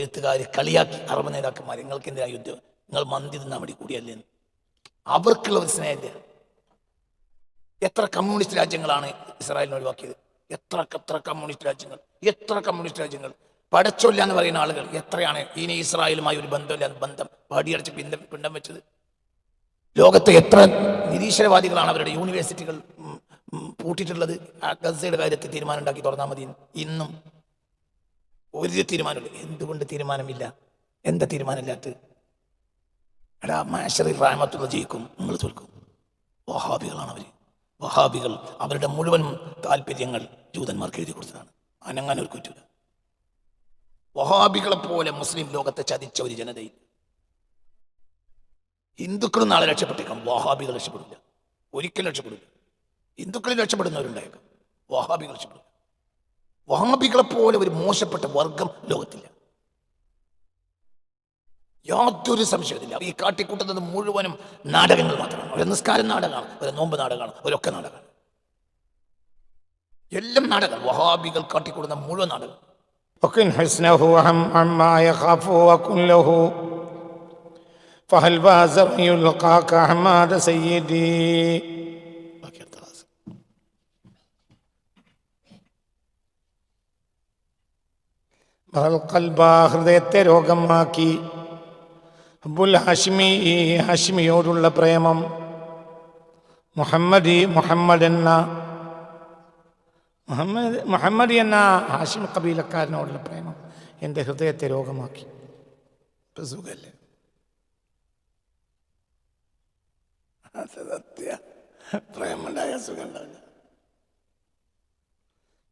എഴുത്തുകാർ കളിയാക്കി അറബ് നേതാക്കന്മാർ നിങ്ങൾക്ക് എന്തിനാ യുദ്ധം? നിങ്ങൾ മന്തി തിന്നാൻ വേണ്ടി കൂടിയല്ലേ? അവർക്കുള്ള ഒരു സ്നേഹമില്ല? എത്ര കമ്മ്യൂണിസ്റ്റ് രാജ്യങ്ങളാണ് ഇസ്രായേലിനെ ഒഴിവാക്കിയത്? എത്ര എത്ര കമ്മ്യൂണിസ്റ്റ് രാജ്യങ്ങൾ? എത്ര കമ്മ്യൂണിസ്റ്റ് രാജ്യങ്ങൾ? പടച്ചൊല്ല എന്ന് പറയുന്ന ആളുകൾ എത്രയാണ്? ഇനി ഇസ്രായേലുമായി ഒരു ബന്ധമില്ല ബന്ധം പാടിയടച്ച് പിണ്ടം പിണ്ടം വെച്ചത്. ലോകത്തെ എത്ര നിരീശ്വരവാദികളാണ് അവരുടെ യൂണിവേഴ്സിറ്റികൾ പൂട്ടിയിട്ടുള്ളത്? ഗസയുടെ കാര്യത്തിൽ തീരുമാനം ഉണ്ടാക്കി തുറന്നാൽ മതി ഇന്നും ഒരു തീരുമാനമില്ല. എന്തുകൊണ്ട് തീരുമാനമില്ല? എന്താ തീരുമാനമില്ലാത്ത? എടാ മാഷറി റാമത്തുള്ള ജയിക്കും. നമ്മൾ തോൽക്കും. വഹാബികളാണ് അവർ വഹാബികൾ അവരുടെ മുഴുവൻ താല്പര്യങ്ങൾ ജൂതന്മാർക്ക് എഴുതി കൊടുത്തതാണ്. അനങ്ങാൻ ഒരു കുറ്റൂല വഹാബികളെ പോലെ മുസ്ലിം ലോകത്തെ ചതിച്ച ഒരു ജനതയിൽ ഹിന്ദുക്കളും നാളെ രക്ഷപ്പെട്ടേക്കാം വഹാബികൾ രക്ഷപ്പെടില്ല. ഒരിക്കലും രക്ഷപ്പെടില്ല. ഹിന്ദുക്കളിൽ രക്ഷപ്പെടുന്നവരുണ്ടായേക്കാം. വഹാബികൾ രക്ഷപ്പെടില്ല വഹാബികളെ പോലെ ഒരു മോശപ്പെട്ട വർഗം ലോകത്തില്ല യാതൊരു സംശയമില്ല ഈ കാട്ടിക്കൂട്ടുന്നത് മുഴുവനും നാടകങ്ങൾ മാത്രമാണ് ഒരു നിസ്കാരം നാടകമാണ് ഒരു നോമ്പ് നാടകമാണ് ഒരൊക്കെ നാടകമാണ് എല്ലാം നാടകം വഹാബികൾ കാട്ടിക്കൂടുന്ന മുഴുവൻ നാടകം وكن حسنه عم عما يخاف وكن له فهل باز من يلقاك أحمد سيدي ഹൃദയത്തെ രോഗമാക്കി. അബുൽ ഹാഷിമി ഹാഷിമിയോടുള്ള പ്രേമം. മുഹമ്മദി മുഹമ്മദ് എന്ന മുഹമ്മദ് മുഹമ്മദി എന്ന ഹാഷിം കബീലക്കാരനോടുള്ള പ്രേമം എന്റെ ഹൃദയത്തെ രോഗമാക്കി. ഇപ്പം സുഖല്ലേ? സത്യ. പ്രേമുണ്ടായ സുഖം ഉണ്ടാവില്ല.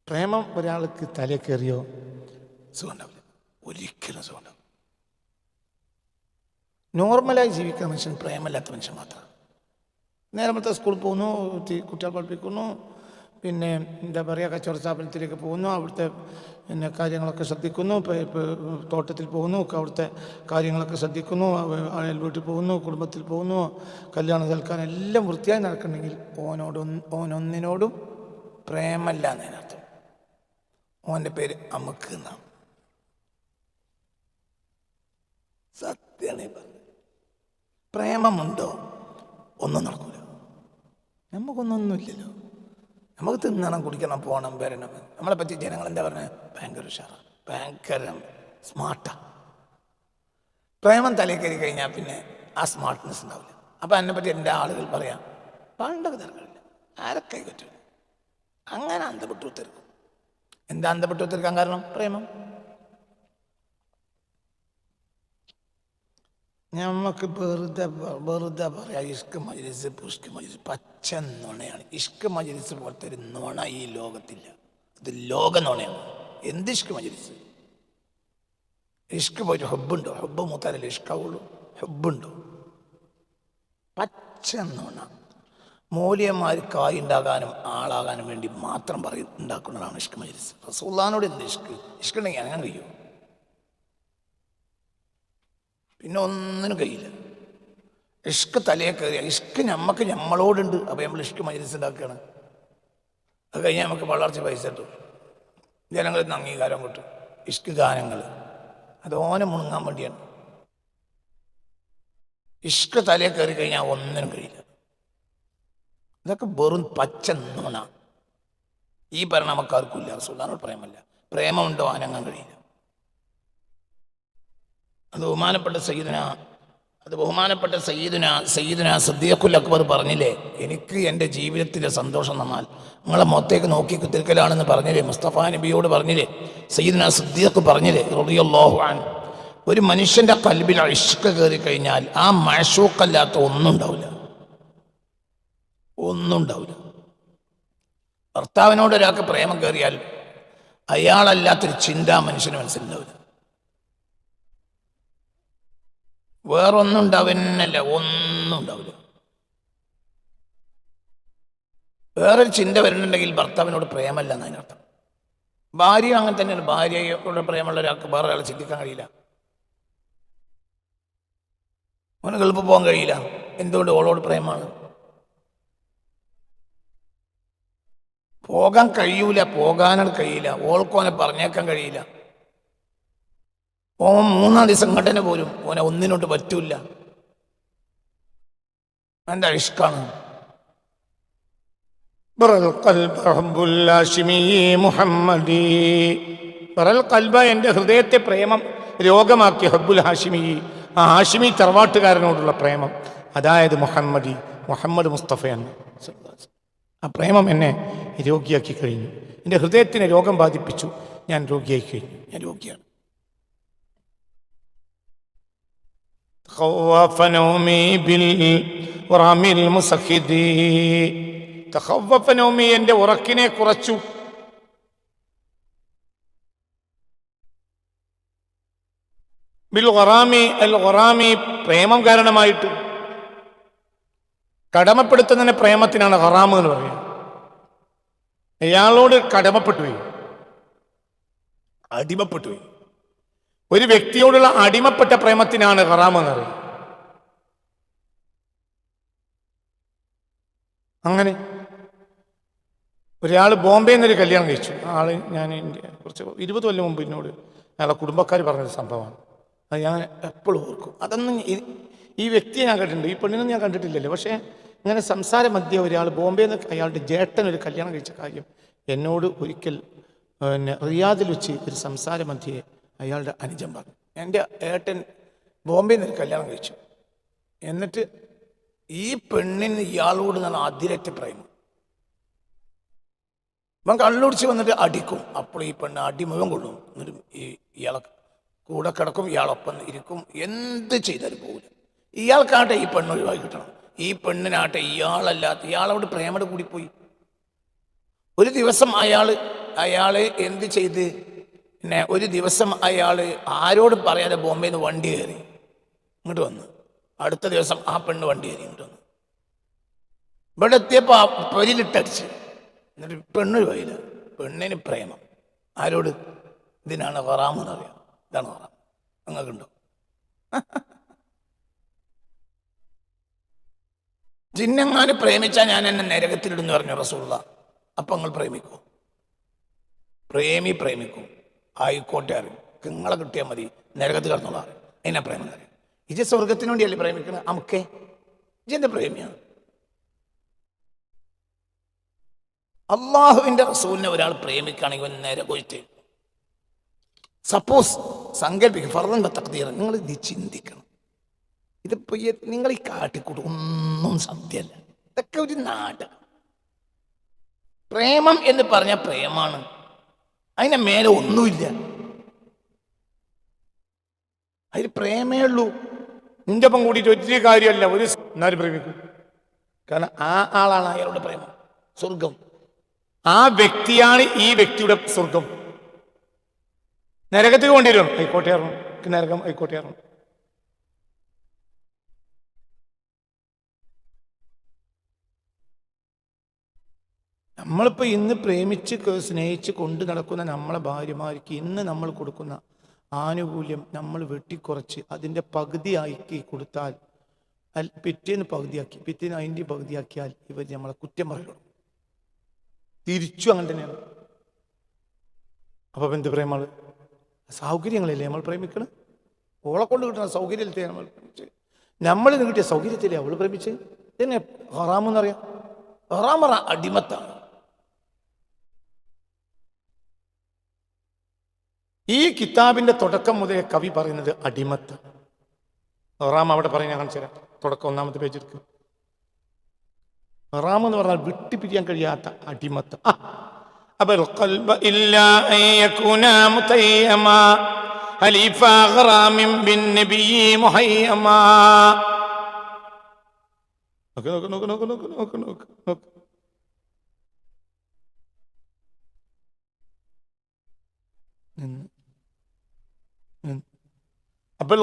പ്രേമം ഒരാൾക്ക് തലേ കയറിയോ? സുഖം ഉണ്ടാവില്ല ഒരിക്കലും സുഖം ഉണ്ടാവില്ല നോർമലായി ജീവിക്കുന്ന മനുഷ്യൻ പ്രേമല്ലാത്ത മനുഷ്യൻ മാത്രമാണ് നേരമത്തെ സ്കൂളിൽ പോകുന്നു കുട്ടികൾ പഠിപ്പിക്കുന്നു പിന്നെ എന്താ പറയുക കച്ചവട സ്ഥാപനത്തിലേക്ക് പോകുന്നു അവിടുത്തെ പിന്നെ കാര്യങ്ങളൊക്കെ ശ്രദ്ധിക്കുന്നു തോട്ടത്തിൽ പോകുന്നു അവിടുത്തെ കാര്യങ്ങളൊക്കെ ശ്രദ്ധിക്കുന്നു അയൽ വീട്ടിൽ പോകുന്നു കുടുംബത്തിൽ പോകുന്നു കല്യാണം സൽക്കാരം എല്ലാം വൃത്തിയായി നടക്കണമെങ്കിൽ ഓനോടൊന്ന് ഓനൊന്നിനോടും പ്രേമല്ല എന്നതിനർത്ഥം. ഓന്റെ പേര് അമുക്ക് എന്നാണ്. സത്യാണ് പറഞ്ഞു പ്രേമമുണ്ടോ? ഒന്നും നടക്കൂല. നമുക്കൊന്നൊന്നുമില്ലല്ലോ. നമുക്ക് തിന്നണം കുടിക്കണം പോകണം വരണം. നമ്മളെ പറ്റി ജനങ്ങൾ എന്താ പറഞ്ഞത് ഭയങ്കര ഉഷാറാണ് ഭയങ്കര സ്മാർട്ടാ. പ്രേമം തലയിൽ കയറി കഴിഞ്ഞാൽ പിന്നെ ആ സ്മാർട്ട്നെസ് ഉണ്ടാവില്ല. അപ്പം എന്നെ പറ്റി എന്റെ ആളുകൾ പറയാം പണ്ടൊക്കെ തിരക്കില്ല ആരൊക്കെ പറ്റും? അങ്ങനെ അന്തപ്പെട്ടു തീർക്കും എന്താ അന്തപ്പെട്ടു തീർക്കാൻ കാരണം? പ്രേമം. ഞമ്മക്ക് വെറുതെ വെറുതെ പറയാം ഇഷ്ക മജലിസ് പുഷ്ക മജലിസ് പച്ച നുണയാണ്. ഇഷ്ക മജലിസ് പോലത്തെ ഒരു നുണ ഈ ലോകത്തില്ല. ഇത് ലോക നുണയാണ്. എന്ത് ഇഷ്ക മജലിസ്? ഇഷ്ക പോയിട്ട് ഹബ്ബുണ്ടോ? ഹബ്ബ് മൂത്താലല്ലേ ഇഷ്കാവുള്ളൂ? ഹബ്ബുണ്ടോ? പച്ച നുണ. മൂല്യന്മാർ കായ് ഉണ്ടാകാനും ആളാകാനും വേണ്ടി മാത്രം പറയും ഉണ്ടാക്കുന്നതാണ് ഇഷ്ക മജ്ലിസ്. റസൂല്ലാനോട് എന്ത് ഇഷ്ക്? ഇഷ്ക് ഉണ്ടെങ്കിൽ അങ്ങനെ കഴിയും? പിന്നെ ഒന്നിനും കഴിയില്ല. ഇഷ്ക് തലയെ കയറിയ ഇഷ്ക് നമ്മക്ക് നമ്മളോടുണ്ട് അപ്പോൾ നമ്മൾ ഇഷ്ക് മജ്ലിസ് ഉണ്ടാക്കുകയാണ്. അത് കഴിഞ്ഞാൽ നമുക്ക് വളർച്ച പൈസ കിട്ടും. ജനങ്ങളിൽ നിന്ന് അംഗീകാരം കിട്ടും. ഇഷ്ക് ഗാനങ്ങൾ. അത് ഓനെ മുണങ്ങാൻ വേണ്ടിയാണ്. ഇഷ്ക് തലയെ കയറി കഴിഞ്ഞാൽ ഒന്നിനും കഴിയില്ല. ഇതൊക്കെ വെറും പച്ച നുണ. ഈ ഭരണം നമുക്ക് ഇല്ല. സുൽത്താനോട് പ്രേമല്ല പ്രേമമുണ്ടോ അനങ്ങാൻ കഴിയില്ല. അത് ബഹുമാനപ്പെട്ട സയ്യിദുന അത് ബഹുമാനപ്പെട്ട സയ്യിദുന സയ്യിദുന സദ്ദീഖുൽ അക്ബർ പറഞ്ഞില്ലേ എനിക്ക് എന്റെ ജീവിതത്തിലെ സന്തോഷം തന്നാൽ നിങ്ങളെ മുഖത്തേക്ക് നോക്കി കുത്തിരിക്കലാണെന്ന് പറഞ്ഞില്ലേ മുസ്തഫ നബിയോട് പറഞ്ഞില്ലേ സയ്യിദുന സദ്ദീഖ് പറഞ്ഞില്ലേ റളിയല്ലാഹു അൻ ഒരു മനുഷ്യന്റെ കൽബിൽ ഇഷ്ക കയറി കഴിഞ്ഞാൽ ആ മഴഷൂക്കല്ലാത്ത ഒന്നും ഉണ്ടാവില്ല. ഒന്നും ഉണ്ടാവില്ല. ഭർത്താവിനോട് ഒരാൾക്ക് പ്രേമം കയറിയാൽ അയാളല്ലാത്തൊരു ചിന്ത മനുഷ്യന് മനസ്സിലുണ്ടാവില്ല. വേറൊന്നും ഉണ്ടാവുന്നല്ല ഒന്നും ഉണ്ടാവില്ല വേറൊരു ചിന്ത വരുന്നുണ്ടെങ്കിൽ ഭർത്താവിനോട് പ്രേമല്ല എന്നതിനർത്ഥം ഭാര്യ അങ്ങനെ തന്നെയാണ്. ഭാര്യയോട് പ്രേമമുള്ള ഒരാൾക്ക് വേറെ ഒരാളെ ചിന്തിക്കാൻ കഴിയില്ല. അവന് ഗൾഫ് പോകാൻ കഴിയില്ല. എന്തുകൊണ്ട് ഓളോട് പ്രേമാണ് പോകാൻ കഴിയൂല പോകാനാണ് കഴിയില്ല. ഓൾക്കോനെ പറഞ്ഞേക്കാൻ കഴിയില്ല. ഓൻ മൂന്നാം ദിവസം ഇങ്ങോട്ടന്നെ പോലും ഓനെ ഒന്നിനോട്ട് പറ്റൂല എന്റെ ഇഷ്കാണ്? എന്റെ ഹൃദയത്തെ പ്രേമം രോഗമാക്കിയ ഹബ്ബുൽ ഹാഷിമി ആ ഹാഷിമി തറവാട്ടുകാരനോടുള്ള പ്രേമം. അതായത് മുഹമ്മദി മുഹമ്മദ് മുസ്തഫയാണ്. ആ പ്രേമം എന്നെ രോഗിയാക്കി കഴിഞ്ഞു. എന്റെ ഹൃദയത്തിന് രോഗം ബാധിപ്പിച്ചു. ഞാൻ രോഗിയായി കഴിഞ്ഞു. ഞാൻ രോഗിയാണ്. تخوف نومي بالورام المسخد تخوف نومي എൻ്റെ ഉറക്കിനെ കുറച്ചു ബിൽ ഖറാമി അൽ ഖറാമി പ്രേമം കാരണമായിട്ട് കടമപ്പെടുത്തുന്നതിന് പ്രേമത്തിനാണ് ഹറാമ് എന്ന് പറയുന്നത് അയാളോട് കടമപ്പെട്ടു പോയി അടിമപ്പെട്ടു പോയി ഒരു വ്യക്തിയോടുള്ള അടിമപ്പെട്ട പ്രേമത്തിനാണ് ഹറാമ് എന്ന് പറയുന്നത്. അങ്ങനെ ഒരാൾ ബോംബെ നിന്നൊരു കല്യാണം കഴിച്ചു. ആൾ ഞാൻ കുറച്ച് ഇരുപത് കൊല്ലം മുമ്പ് എന്നോട് അയാളെ കുടുംബക്കാർ പറഞ്ഞൊരു സംഭവമാണ്. അത് ഞാൻ എപ്പോഴും ഓർക്കും. അതൊന്നും ഈ- വ്യക്തിയെ ഞാൻ കണ്ടിട്ടുണ്ട്. ഈ പെണ്ണിനൊന്നും ഞാൻ കണ്ടിട്ടില്ലല്ലോ. പക്ഷേ ഇങ്ങനെ സംസാര മധ്യ ഒരാൾ ബോംബെ നിന്ന് അയാളുടെ ജേട്ടൻ ഒരു കല്യാണം കഴിച്ച കാര്യം എന്നോട് ഒരിക്കൽ പിന്നെ റിയാദിൽ വെച്ച് ഒരു സംസാര മധ്യയെ അയാളുടെ അനുജൻ പറഞ്ഞു. എന്റെ ഏട്ടൻ ബോംബെ നിന്ന് കല്യാണം കഴിച്ചു. എന്നിട്ട് ഈ പെണ്ണിന് ഇയാളോട് നല്ല അതിരറ്റ പ്രേമം ഇവൻ കള്ളുടിച്ച് വന്നിട്ട് അടിക്കും. അപ്പോൾ ഈ പെണ്ണ് അടി മുഴുവൻ കൊള്ളും. എന്നിട്ട് ഈ ഇയാളെ കൂടെ കിടക്കും. ഇയാളൊപ്പം ഇരിക്കും. എന്ത് ചെയ്താലും പോകില്ല ഇയാൾക്കാട്ടെ ഈ പെണ്ണ് ഒഴിവാക്കി കിട്ടണം. ഈ പെണ്ണിനാട്ടെ ഇയാളല്ലാത്ത ഇയാളോട് പ്രേമയുടെ കൂടിപ്പോയി. പോയി ഒരു ദിവസം അയാൾ അയാളെ എന്ത് ചെയ്ത്? പിന്നെ ഒരു ദിവസം അയാൾ ആരോട് പറയാതെ ബോംബെയിൽ നിന്ന് വണ്ടി കയറി. ഇങ്ങോട്ട് വന്നു. അടുത്ത ദിവസം ആ പെണ്ണ് വണ്ടി കയറി ഇങ്ങോട്ട് വന്നു. ഇവിടെ എത്തിയപ്പോൾ ആ പൊരിലിട്ടടിച്ച് എന്നിട്ട് പെണ്ണ് പോയില്ല പെണ്ണിന് പ്രേമം. ആരോട്? ഇതിനാണ് ഹറാമെന്ന് അറിയാം ഇതാണ് ഹറാം. നിങ്ങൾക്കുണ്ടോ? ജിന്നെങ്ങാനും പ്രേമിച്ചാൽ ഞാൻ എന്നെ നരകത്തിലിടുന്നു പറഞ്ഞു റസൂള്ള അപ്പം നിങ്ങൾ പ്രേമിക്കൂ? പ്രേമി പ്രേമിക്കും. ആയിക്കോട്ടെ അറിയും. നിങ്ങളെ കിട്ടിയാൽ മതി. നരകത്ത് കിടന്നുള്ള അറിയും. എന്നെ പ്രേമം അറിയും. ഇത് സ്വർഗത്തിന് വേണ്ടിയല്ലേ പ്രേമിക്കുന്നത് അമുക്കേ ഇജെന്റെ പ്രേമിയാണ് അള്ളാഹുവിന്റെ റസൂലിനെ ഒരാൾ പ്രേമിക്കുകയാണെങ്കിൽ നേരെ പോയിട്ട് സപ്പോസ് സങ്കല്പിക്കും ഫർദൻ തക്തീർ നിങ്ങൾ ഇത് ചിന്തിക്കണം. ഇതിപ്പോ നിങ്ങൾ ഈ കാട്ടിക്കൂട്ട് ഒന്നും സത്യമല്ല ഇതൊക്കെ ഒരു നാട് പ്രേമം എന്ന് പറഞ്ഞ പ്രേമാണ്. അതിന്റെ മേലെ ഒന്നുമില്ല. അതിൽ പ്രേമേ ഉള്ളൂ. നിന്റെ ഒപ്പം കൂടിയിട്ട് ഒത്തിരി കാര്യമല്ല. ഒരു എന്നാലും പ്രേമിക്കും. കാരണം ആ ആളാണ് അയാളുടെ പ്രേമം. സ്വർഗം ആ വ്യക്തിയാണ് ഈ വ്യക്തിയുടെ സ്വർഗം നരകത്തിൽ കൊണ്ടുവരും ആയിക്കോട്ടെ നരകം ആയിക്കോട്ടെ. നമ്മളിപ്പോൾ ഇന്ന് പ്രേമിച്ച് സ്നേഹിച്ച് കൊണ്ട് നടക്കുന്ന നമ്മളെ ഭാര്യമാർക്ക് ഇന്ന് നമ്മൾ കൊടുക്കുന്ന ആനുകൂല്യം നമ്മൾ വെട്ടിക്കുറച്ച് അതിന്റെ പകുതിയാക്കി കൊടുത്താൽ പിറ്റേന്ന് പകുതിയാക്കി പിറ്റേന്ന് അതിന്റെ പകുതിയാക്കിയാൽ ഇവർ നമ്മളെ കുറ്റം പറയുള്ളൂ തിരിച്ചു അങ്ങനെ തന്നെയാണ്. അപ്പൊ എന്ത് പ്രേമാണ് സൗകര്യങ്ങളല്ലേ നമ്മൾ പ്രേമിക്കണം? ഓളെ കൊണ്ട് കിട്ടുന്ന സൗകര്യത്തെ നമ്മൾ പ്രേമിച്ച്? നമ്മളിന്ന് കിട്ടിയ സൗകര്യത്തിലേ അവൾ പ്രേമിച്ച്? ഇതിനെ ഹറാമെന്നറിയാം? ഹറാമറ അടിമത്താണ്. ഈ കിതാബിന്റെ തുടക്കം മുതൽ കവി പറയുന്നത് അടിമത്ത്. റാം അവിടെ പറയുന്ന കാണിച്ചു തരാം. തുടക്കം ഒന്നാമത്തെ പേജ് എടുക്കും. റാം എന്ന് പറഞ്ഞാൽ വിട്ടുപിരിയാൻ കഴിയാത്ത അടിമത്ത്. ആ. അപ്പോൾ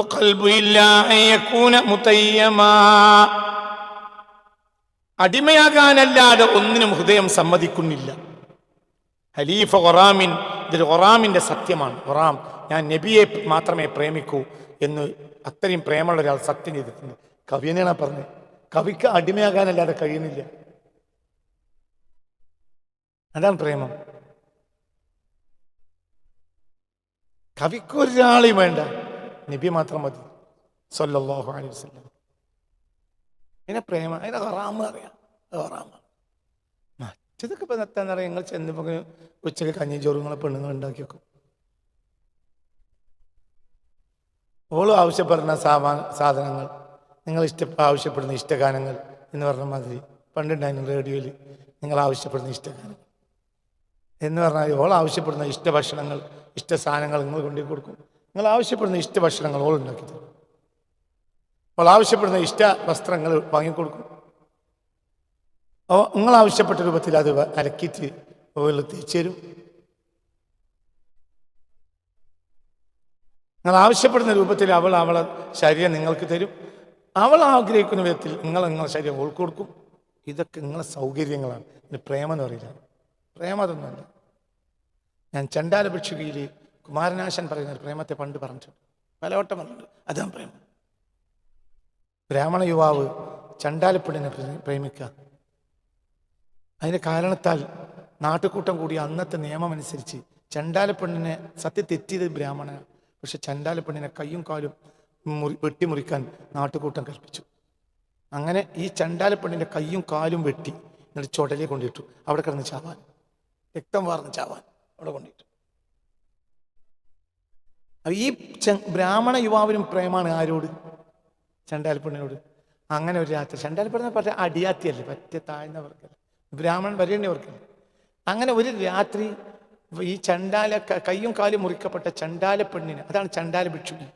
അടിമയാകാനല്ലാതെ ഒന്നിനും ഹൃദയം സമ്മതിക്കുന്നില്ല. ഹലീഫ് ഒറാമിൻ ഇതൊരു ഒറാമിന്റെ സത്യമാണ്. ഒറാം ഞാൻ നബിയെ മാത്രമേ പ്രേമിക്കൂ എന്ന് അത്രയും പ്രേമുള്ള ഒരാൾ സത്യം ചെയ്തിട്ടുണ്ട്. കവി പറഞ്ഞത്? കവിക്ക് അടിമയാകാനല്ലാതെ കഴിയുന്നില്ല. അതാണ് പ്രേമം. കവിക്കൊരാളെയും വേണ്ട. നബി മാത്രം മതി. സല്ലല്ലാഹു അലൈഹി വസ്ലം പിന്നെ പ്രേമ അതിനെ ഹറാമ് അറിയാം. ഹറാമ. മറ്റതൊക്കെ ഇപ്പം എത്താന്ന് ഞങ്ങൾ ചെന്ന് ചെന്നപ്പോൾ ഉച്ചയ്ക്ക് കഞ്ഞി ചോറുങ്ങളെ പെണ്ണുങ്ങൾ ഉണ്ടാക്കി വെക്കും. ഓളും ആവശ്യപ്പെടുന്ന സാമാ സാധനങ്ങൾ നിങ്ങൾ ഇഷ്ട ആവശ്യപ്പെടുന്ന ഇഷ്ടഗാനങ്ങൾ എന്ന് പറഞ്ഞ മാതിരി പണ്ടുണ്ടായിരുന്നു റേഡിയോയിൽ നിങ്ങൾ ആവശ്യപ്പെടുന്ന ഇഷ്ടഗാനങ്ങൾ. എന്ന് പറഞ്ഞാൽ ഓൾ ആവശ്യപ്പെടുന്ന ഇഷ്ട ഭക്ഷണങ്ങൾ ഇഷ്ട സാധനങ്ങൾ നിങ്ങൾ കൊണ്ടു കൊടുക്കും. നിങ്ങൾ ആവശ്യപ്പെടുന്ന ഇഷ്ട ഭക്ഷണങ്ങൾ ഓൾ ഉണ്ടാക്കി തരും. അവൾ ആവശ്യപ്പെടുന്ന ഇഷ്ട വസ്ത്രങ്ങൾ വാങ്ങിക്കൊടുക്കും. നിങ്ങൾ ആവശ്യപ്പെട്ട രൂപത്തിൽ അത് അലക്കിയിട്ട് ഓയിൽ തേച്ച് തരും. നിങ്ങൾ ആവശ്യപ്പെടുന്ന രൂപത്തിൽ അവൾ അവളെ ശരീരം നിങ്ങൾക്ക് തരും. അവൾ ആഗ്രഹിക്കുന്ന വിധത്തിൽ നിങ്ങൾ നിങ്ങളെ ശരീരം ഓൾക്ക് കൊടുക്കും. ഇതൊക്കെ നിങ്ങളെ സൗകര്യങ്ങളാണ്. ഇത് പ്രേമം എന്ന് പറയില്ല പ്രേമതൊന്നുമല്ല ഞാൻ ചണ്ടാല ഭിക്ഷുകയിൽ കുമാരനാശൻ പറയുന്ന ഒരു പ്രേമത്തെ പണ്ട് പറഞ്ഞിട്ടുണ്ട്. പലവട്ടം പറഞ്ഞിട്ടുണ്ട് അതാണ് പ്രേമം. ബ്രാഹ്മണ യുവാവ് ചണ്ടാലപ്പെടിനെ പ്രേമിക്കുക. അതിന്റെ കാരണത്താൽ നാട്ടുകൂട്ടം കൂടി അന്നത്തെ നിയമം അനുസരിച്ച് ചണ്ടാലപ്പെണ്ണിനെ സത്യ തെറ്റിയത് ബ്രാഹ്മണനാണ്. പക്ഷെ ചണ്ടാലപ്പെണ്ണിനെ കയ്യും കാലും മുറി വെട്ടിമുറിക്കാൻ നാട്ടുകൂട്ടം കൽപ്പിച്ചു. അങ്ങനെ ഈ ചണ്ടാലപ്പെണ്ണിന്റെ കയ്യും കാലും വെട്ടി എന്നിട്ട് ചുടലെ കൊണ്ടിട്ടു. അവിടെ കിടന്ന് ചാവാൻ. രക്തം വാർന്ന് ചാവാൻ. അവിടെ കൊണ്ടിട്ടു. ഈ ബ്രാഹ്മണ യുവാവിനും പ്രേമാണ് ആരോട്? ചണ്ടാലപ്പെണ്ണിനോട്. അങ്ങനെ ഒരു രാത്രി. ചണ്ടാലപ്പെണ്ണിനെ പറഞ്ഞ അടിയാത്തിയല്ലേ? പറ്റ താഴ്ന്നവർക്കല്ല? ബ്രാഹ്മണൻ വരേണ്ടവർക്കല്ല അങ്ങനെ ഒരു രാത്രി ഈ ചണ്ടാല കയ്യും കാലും മുറിക്കപ്പെട്ട ചണ്ടാല പെണ്ണിന് അതാണ് ചണ്ടാല ഭിക്ഷുകി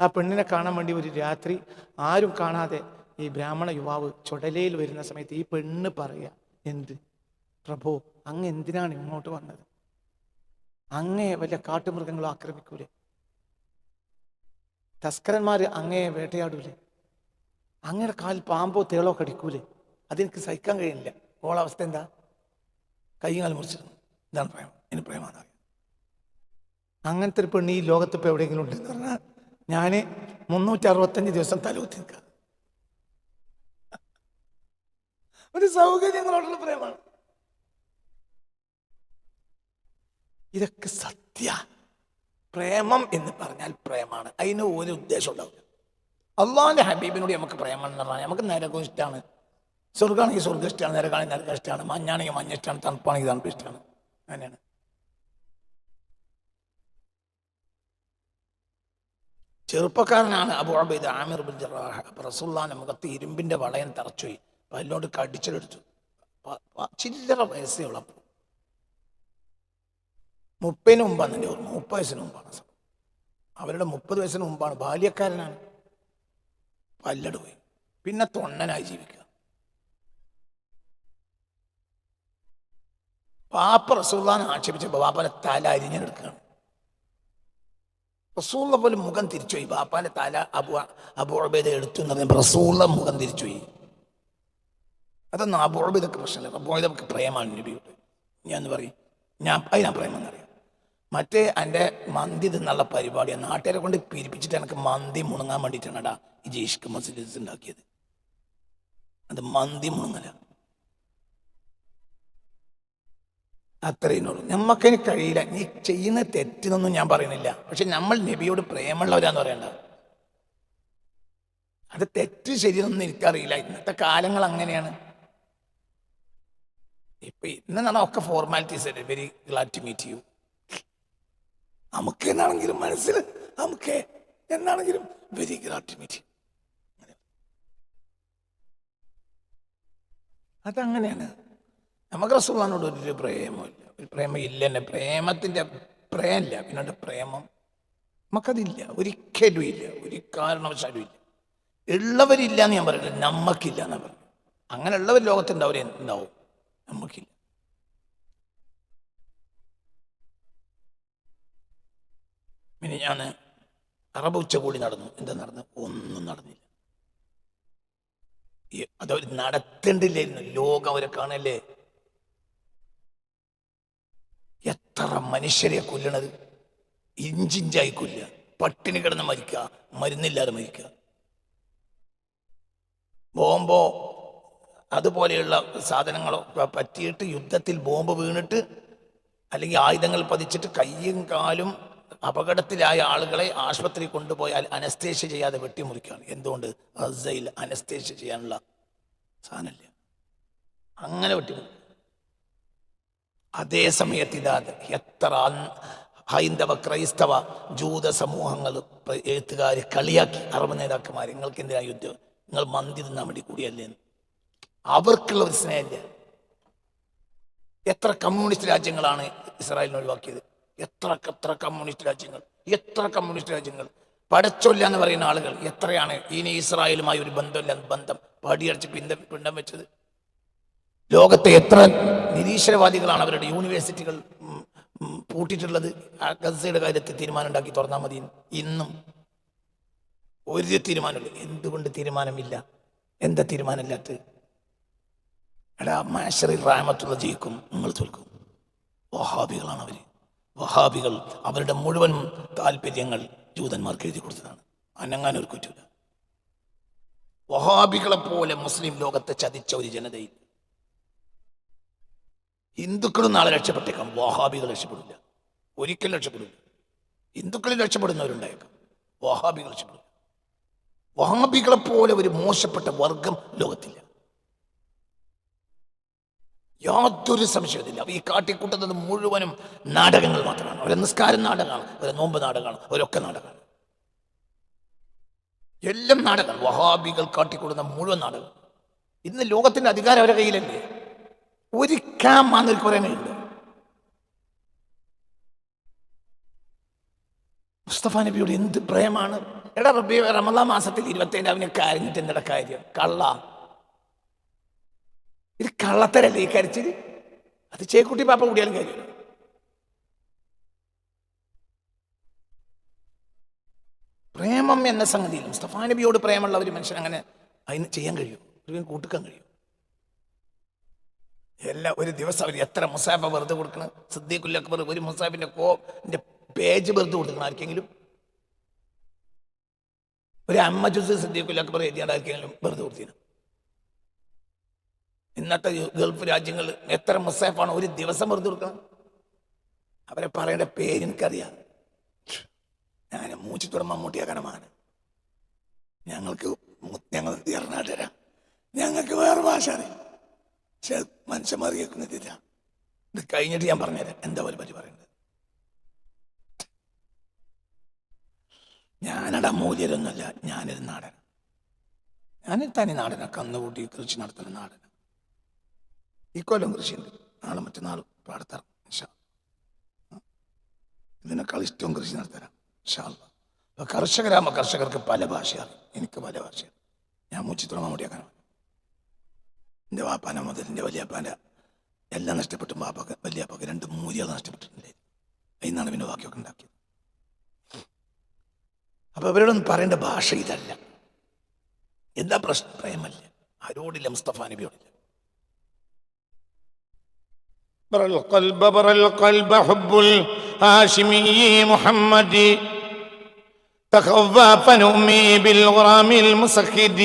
ആ പെണ്ണിനെ കാണാൻ വേണ്ടി ഒരു രാത്രി ആരും കാണാതെ ഈ ബ്രാഹ്മണ യുവാവ് ചുടലയിൽ വരുന്ന സമയത്ത് ഈ പെണ്ണ് പറയുക എന്ത്? പ്രഭോ അങ്ങ് എന്തിനാണ് ഇങ്ങോട്ട് വന്നത്? അങ്ങേ വലിയ കാട്ടുമൃഗങ്ങൾ ആക്രമിക്കൂലേ? തസ്കരന്മാർ അങ്ങയെ വേട്ടയാടൂലേ? അങ്ങയുടെ കാൽ പാമ്പോ തേളോ കടിക്കൂലേ? അതെനിക്ക് സഹിക്കാൻ കഴിയുന്നില്ല. ഓളവസ്ഥ എന്താ? കൈകാൽ മുറിച്ചിരുന്നു. ഇതാണ് പ്രേമം. ഇനി പ്രേമാണ് അങ്ങനത്തെ ഒരു പെണ്ണ് ഈ ലോകത്ത് ഇപ്പോൾ എവിടെയെങ്കിലും ഉണ്ടെന്ന് പറഞ്ഞാൽ ഞാൻ മുന്നൂറ്റി അറുപത്തഞ്ച് ദിവസം തലകുത്തി നിൽക്കുക ഒരു സൗകര്യങ്ങളോടുള്ള പ്രേമാണ് ഇതൊക്കെ സത്യ. പ്രേമം എന്ന് പറഞ്ഞാൽ പ്രേമാണ്. അതിന് ഒരു ഉദ്ദേശം ഉണ്ടാവില്ല. അള്ളാഹിന്റെ ഹബീബിനോട് നമുക്ക് പ്രേമം എന്ന് പറഞ്ഞാൽ നമുക്ക് നരകം ഇഷ്ടമാണ് സ്വർഗമാണെങ്കിൽ സ്വർഗം ഇഷ്ടമാണ് നരകാണെങ്കിൽ നരകം ഇഷ്ടമാണ് മഞ്ഞാണെങ്കിൽ മഞ്ഞ ഇഷ്ടമാണ് തണുപ്പാണെങ്കിൽ തണുപ്പ് ഇഷ്ടമാണ് അങ്ങനെയാണ്. ചെറുപ്പക്കാരനാണ് Abu Ubaid Amir bin Jarrah. റസൂള്ളാന്റെ മുഖത്ത് ഇരുമ്പിന്റെ വളയം തറച്ചുപോയി. അപ്പൊ അതിനോട് കടിച്ചെടുത്തു. ചില്ലറ വയസ്സേ ഉള്ളപ്പോൾ മുപ്പതിന് മുമ്പാണ് എന്റെ ഓർമ്മ. മുപ്പത് വയസ്സിന് മുമ്പാണ് സംഭവം. അവരുടെ മുപ്പത് വയസ്സിന് മുമ്പാണ്. ബാല്യക്കാരനാണ്. പല്ലട് പോയി. പിന്നെ തൊണ്ണനായി ജീവിക്കുക. പാപ്പ റസൂള്ളാനെ ആക്ഷേപിച്ചപ്പോൾ പാപ്പനെ തല അരിഞ്ഞെടുക്കുകയാണ്. റസൂള്ള പോലും മുഖം തിരിച്ചുപോയി. ബാപ്പാന്റെ തല അബു അബുഅബേദ എടുത്തു എന്ന് പറയുമ്പോൾ റസൂള്ള മുഖം തിരിച്ചുപോയി. അതൊന്നും അബു അബേദക്ക് പ്രശ്നമില്ല. അബു അബേദക്ക് പ്രേമാണ് നബിയോട്. ഞാൻ പറയും. ഞാൻ അതിനാ പ്രേമം എന്നറിയാം മറ്റേ എന്റെ മന്തി തിന്നുള്ള പരിപാടിയാണ് നാട്ടുകാരെ കൊണ്ട് പിരിപ്പിച്ചിട്ട് എനിക്ക് മന്തി മുണങ്ങാൻ വേണ്ടിയിട്ടാണ് ഈ ജയിഷ്ക്ക് മസ്ജിദ് ഉണ്ടാക്കിയത് അത് മന്തി മുണങ്ങല. അത്രയുള്ളൂ നമ്മക്കതിന് കഴിയില്ല. നീ ചെയ്യുന്ന തെറ്റിനൊന്നും ഞാൻ പറയുന്നില്ല. പക്ഷെ നമ്മൾ നബിയോട് പ്രേമുള്ളവരാന്ന് പറയണ്ട. അത് തെറ്റ് ശരിയെന്നൊന്നും എനിക്കറിയില്ല. ഇന്നത്തെ കാലങ്ങൾ അങ്ങനെയാണ്. ഇപ്പൊ ഇന്ന് നടന്ന ഒക്കെ formalities very glad to meet you നമുക്ക് എന്നാണെങ്കിലും മനസ്സിൽ നമുക്ക് എന്നാണെങ്കിലും വെരി ഗ്രാറ്റിമിറ്റി അതങ്ങനെയാണ്. നമുക്ക് റസൂള്ളാനോട് ഒരു പ്രേമമില്ല ഒരു പ്രേമം ഇല്ല തന്നെ പ്രേമത്തിന്റെ പ്രേമില്ല പിന്നെ പ്രേമം. നമുക്കതില്ല ഒരിക്കലും ഇല്ല ഒരു കാരണവശാലും ഇല്ല. ഉള്ളവരില്ല എന്ന് ഞാൻ പറയുന്നത് നമ്മക്കില്ല എന്നാ പറഞ്ഞു അങ്ങനെയുള്ളവർ ലോകത്തുണ്ടാവും എന്താവും നമുക്കില്ല. പിന്നെ ഞാൻ അറബ് ഉച്ചകൂടി നടന്നു. എന്താ നടന്നു? ഒന്നും നടന്നില്ല. അതവർ നടത്തേണ്ടില്ലായിരുന്നു ലോകം അവരെ കാണല്ലേ? എത്ര മനുഷ്യരെ കൊല്ലണത്? ഇഞ്ചിഞ്ചായി കൊല്ലുക. പട്ടിണി കിടന്ന് മരിക്കുക. മരുന്നില്ലാതെ മരിക്കുക. ബോംബോ അതുപോലെയുള്ള സാധനങ്ങളോ പറ്റിയിട്ട് യുദ്ധത്തിൽ ബോംബ് വീണിട്ട് അല്ലെങ്കിൽ ആയുധങ്ങൾ പതിച്ചിട്ട് കയ്യും കാലും അപകടത്തിലായ ആളുകളെ ആശുപത്രി കൊണ്ടുപോയാൽ അനസ്തേഷ്യ ചെയ്യാതെ വെട്ടിമുറിക്കുകയാണ്. എന്തുകൊണ്ട്? അസയിൽ അനസ്തേഷ്യ ചെയ്യാനുള്ള സാധനമില്ല അങ്ങനെ വെട്ടിമുറിക്കും അതേ സമയത്ത് ഇതാ എത്ര ഹൈന്ദവ ക്രൈസ്തവ ജൂത സമൂഹങ്ങൾ എഴുത്തുകാർ കളിയാക്കി. അറബ് നേതാക്കന്മാർ നിങ്ങൾക്ക് എന്തിനാ യുദ്ധം? നിങ്ങൾ മന്തി തിന്നാൻ വേണ്ടി കൂടിയല്ലേ? അവർക്കുള്ള ഒരു സ്നേഹമില്ല എത്ര കമ്മ്യൂണിസ്റ്റ് രാജ്യങ്ങളാണ് ഇസ്രായേലിനെ ഒഴിവാക്കിയത്? എത്ര എത്ര കമ്മ്യൂണിസ്റ്റ് രാജ്യങ്ങൾ എത്ര കമ്മ്യൂണിസ്റ്റ് രാജ്യങ്ങൾ. പടച്ചൊല്ല എന്ന് പറയുന്ന ആളുകൾ എത്രയാണ്? ഇനി ഇസ്രായേലുമായി ഒരു ബന്ധമില്ല ബന്ധം പടിയടിച്ച് പിന്ത പിണ്ടം വെച്ചത്. ലോകത്തെ എത്ര നിരീശ്വരവാദികളാണ് അവരുടെ യൂണിവേഴ്സിറ്റികൾ പൂട്ടിയിട്ടുള്ളത്. ഗസയുടെ കാര്യത്തിൽ തീരുമാനം ഉണ്ടാക്കി തുറന്നാൽ മതി ഇന്നും. ഒരു തീരുമാനമില്ല. എന്തുകൊണ്ട് തീരുമാനമില്ല? എന്താ തീരുമാനമില്ലാത്തത്? എടാ മാഷറിൽ റാമത്തുള്ള ജയിക്കും നിങ്ങൾ തോൽക്കും. വഹാബികളാണ് അവർ വഹാബികൾ അവരുടെ മുഴുവൻ താല്പര്യങ്ങൾ ജൂതന്മാർക്ക് എഴുതി കൊടുത്തതാണ്. അനങ്ങാൻ ഒരു കുറ്റമില്ല വഹാബികളെ പോലെ മുസ്ലിം ലോകത്തെ ചതിച്ച ഒരു ജനതയിൽ ഹിന്ദുക്കളും നാളെ രക്ഷപ്പെട്ടേക്കാം. വഹാബികൾ രക്ഷപ്പെടില്ല. ഒരിക്കലും രക്ഷപ്പെടില്ല. ഹിന്ദുക്കളിൽ രക്ഷപ്പെടുന്നവരുണ്ടായേക്കാം. വഹാബികൾ രക്ഷപ്പെടില്ല വഹാബികളെ പോലെ ഒരു മോശപ്പെട്ട വർഗം ലോകത്തില്ല. യാതൊരു സംശയത്തില്ല ഈ കാട്ടിക്കൂട്ടുന്നത് മുഴുവനും നാടകങ്ങൾ മാത്രമാണ്. ഒരു നിസ്കാരം നാടകമാണ് ഒരു നോമ്പ് നാടകമാണ് ഒരൊക്കെ നാടകമാണ്. എല്ലാം നാടകം. വഹാബികൾ കാട്ടിക്കൂടുന്ന മുഴുവൻ നാടകം. ഇന്ന് ലോകത്തിന്റെ അധികാരം അവരുടെ കയ്യിലല്ലേ? ഒരു ക്യാം ആന്നൊരു കുറയുന്നുണ്ട് മുസ്തഫ നബിയോട് എന്ത് പ്രേമാണ്? എടാ റബി റമദാ മാസത്തിൽ ഇരുപത്തേഴ് അവനെ കരഞ്ഞിട്ട് കാര്യം? കള്ള. ഇത് കള്ളത്തരല്ലേ ഈ കരച്ചിൽ അത് ചേക്കുട്ടി പാപ്പ കൂടിയാലും കാര്യം പ്രേമം എന്ന സംഗതിയിൽ മുസ്തഫാ നബിയോട് പ്രേമുള്ള ഒരു മനുഷ്യൻ അങ്ങനെ അതിന് ചെയ്യാൻ കഴിയും. ഒരു കൂട്ടുക്കാൻ കഴിയും. എല്ലാ ഒരു ദിവസം അവർ എത്ര മുസാഫ വെറുതെ കൊടുക്കണം? സിദ്ദീഖുൽ അക്ബർ ഒരു മുസാഫിന്റെ കോന്റെ പേജ് വെറുതെ കൊടുക്കണം ആർക്കെങ്കിലും? ഒരു അമ്മ ജുസ് സിദ്ദീഖുൽ അക്ബർ എഴുതിയാണ്ട് ആർക്കെങ്കിലും വെറുതെ കൊടുത്തിരുന്നു? ഇന്നത്തെ ഗൾഫ് രാജ്യങ്ങൾ എത്ര മുസാഫാണ് ഒരു ദിവസം വെറുതെ കൊടുക്കണം. അവരെ പറയേണ്ട പേര് എനിക്കറിയാം. ഞാൻ മൂച്ചിത്തുട മമ്മൂട്ടിയാക്കണമാണ് ഞങ്ങൾക്ക് ഞങ്ങൾ എറണാടര ഞങ്ങൾക്ക് വേറെ ഭാഷ അറിയാം പക്ഷെ മനുഷ്യന്മാർ കേൾക്കുന്നില്ല ഇത് കഴിഞ്ഞിട്ട് ഞാൻ പറഞ്ഞുതരാം. എന്താ ഒരു പറ്റി പറയുന്നത്? ഞാനടാ മൂല്യരൊന്നുമല്ല ഞാനൊരു നാടൻ. ഞാൻ തനി നാടനാണ് കന്നുകൂട്ടി കൃഷി നടത്തുന്ന നാടന. ഈ കൊല്ലം കൃഷിയുണ്ട് നാളെ മറ്റന്നാളും പാടത്തറ ഇതിനേക്കാൾ ഇഷ്ടവും കൃഷി നടത്തരാം അപ്പൊ കർഷകരാകുമ്പോൾ കർഷകർക്ക് പല ഭാഷയാണ്. എനിക്ക് പല ഭാഷയാണ്. ഞാൻ മുച്ചിത്തുള്ള മമ്മൂട്ടിയാക്കാനാണ് എന്റെ വാപ്പാന മുതൽ എന്റെ വലിയപ്പാന്റെ എല്ലാം നഷ്ടപ്പെട്ടു വാപ്പാക്ക് വലിയപ്പാക്ക് രണ്ട് മൂലികൾ നഷ്ടപ്പെട്ടിട്ടുണ്ടായിരുന്നു അതിന്നാണ് പിന്നെ ബാക്കിയൊക്കെ ഉണ്ടാക്കിയത്. അപ്പൊ അവരോടൊന്നും പറയേണ്ട ഭാഷ ഇതല്ല. എന്താ പ്രശ്നം? പ്രേമല്ല. ആരോടില്ല മുസ്തഫ നബിയോടില്ല. بر القلب بر القلب حب الهاشمي محمد تخوف نومي بالغرام المسخد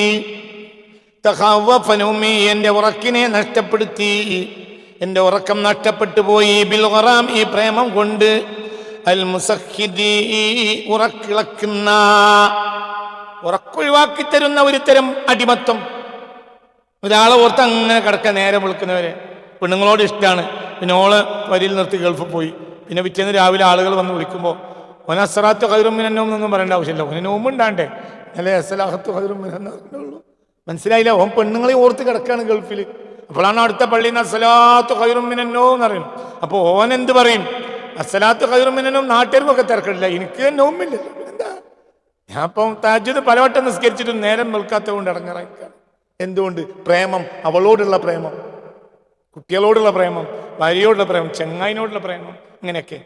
تخوف نومي എൻ്റെ ഉറക്കിനെ നഷ്ടപ്പെടുത്തി എൻ്റെ ഉറക്കം നഷ്ടപ്പെട്ടു പോയി ബിൽഗറാം ഈ പ്രേമം കൊണ്ട് അൽ മുസഹിദി ഉറക്കിളക്കുന്ന ഉറക്കൊഴിവാക്കി തരുന്ന ഒരു തരം അടിമത്വം ഒരാളെ ഓർത്ത് അങ്ങനെ കിടക്കാൻ നേരെ വിളിക്കുന്നവരെ പെണ്ണുങ്ങളോട് ഇഷ്ടമാണ് പിന്നെ ഓൾ വരിയിൽ നിർത്തി ഗൾഫിൽ പോയി. പിന്നെ പിറ്റേന്ന് രാവിലെ ആളുകൾ വന്ന് വിളിക്കുമ്പോൾ ഓന അസറാത്ത് ഹൈറുമിനോം എന്നൊന്നും പറയേണ്ട ആവശ്യമില്ല. ഓന് നോമ്പുണ്ടാണ്ടേ അല്ലെ അസലാഹത്ത് ഹൈറുമിനെന്ന് പറഞ്ഞുള്ളൂ മനസ്സിലായില്ല? ഓൻ പെണ്ണുങ്ങളെ ഓർത്ത് കിടക്കുകയാണ് ഗൾഫിൽ അപ്പോഴാണ് അടുത്ത പള്ളിയിൽ നിന്ന് അസലാത്ത് ഹൈറുമിനോ എന്ന് പറയും അപ്പോൾ ഓൻ എന്ത് പറയും? അസലാത്ത് ഹൈറുമിനും നാട്ടുകാർക്കൊക്കെ തിരക്കില്ല എനിക്ക് നോമ്പില്ല. എന്താ? ഞാൻ ഇപ്പം താജ്യത് പലവട്ടം നിസ്കരിച്ചിട്ടും നേരം വെളുക്കാത്ത കൊണ്ട് ഇറങ്ങിറങ്ങിക്കാണ് എന്തുകൊണ്ട്? പ്രേമം. അവളോടുള്ള പ്രേമം. കുട്ടികളോടുള്ള പ്രേമം ഭാര്യയോടുള്ള പ്രേമം ചെങ്ങായിനോടുള്ള പ്രേമം അങ്ങനെയൊക്കെ